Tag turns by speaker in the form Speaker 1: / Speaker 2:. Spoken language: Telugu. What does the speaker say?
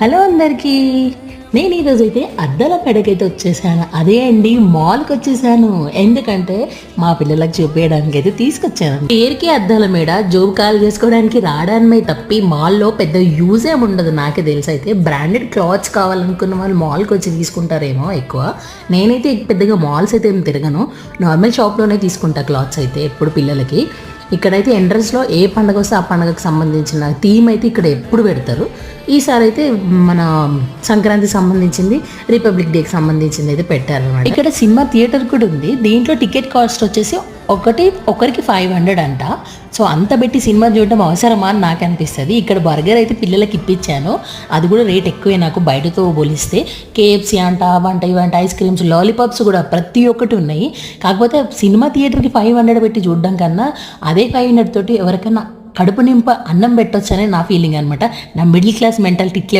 Speaker 1: హలో అందరికీ. నేను ఈరోజు అయితే అద్దాల పెడకైతే వచ్చేసాను. అదే అండి మాల్కి వచ్చేసాను. ఎందుకంటే మా పిల్లలకు చూపించడానికి అయితే తీసుకొచ్చాను. పేరుకి అద్దాల మీద జోబు కాల్ చేసుకోవడానికి రావడానికి తప్పి మాల్లో పెద్ద యూజ్ ఏమి ఉండదు. నాకే తెలిసి అయితే బ్రాండెడ్ క్లాత్స్ కావాలనుకున్న వాళ్ళు మాల్కి వచ్చి తీసుకుంటారేమో ఎక్కువ. నేనైతే పెద్దగా మాల్స్ అయితే ఏం తిరగను. నార్మల్ షాప్లోనే తీసుకుంటా క్లాత్స్ అయితే ఎప్పుడు పిల్లలకి. ఇక్కడైతే ఎంట్రన్స్లో ఏ పండగ వస్తే ఆ పండగకు సంబంధించిన థీమ్ అయితే ఇక్కడ ఎప్పుడు పెడతారు. ఈసారి అయితే మన సంక్రాంతికి సంబంధించింది రిపబ్లిక్ డేకి సంబంధించింది అయితే పెట్టారు ఇక్కడ సినిమా థియేటర్ కూడా ఉంది. దీంట్లో టికెట్ కాస్ట్ వచ్చేసి ఒకటి ఒకరికి ఫైవ్ హండ్రెడ్ అంట. సో అంత పెట్టి సినిమా చూడడం అవసరమా అని నాకు అనిపిస్తుంది. ఇక్కడ బర్గర్ అయితే పిల్లలకి ఇప్పించాను. అది కూడా రేట్ ఎక్కువే నాకు బయటతో పోలిస్తే. కేఎఫ్సీ అంట వంట ఇవంట ఐస్ క్రీమ్స్ లాలీపాప్స్ కూడా ప్రతి ఒక్కటి ఉన్నాయి. కాకపోతే సినిమా థియేటర్కి ఫైవ్ హండ్రెడ్ పెట్టి చూడడం కన్నా అదే ఫైవ్ హండ్రెడ్ తోటి ఎవరికైనా కడుపు నింప అన్నం పెట్టొచ్చనే నా ఫీలింగ్ అనమాట నా మిడిల్ క్లాస్ మెంటాలిటీ ఇట్లే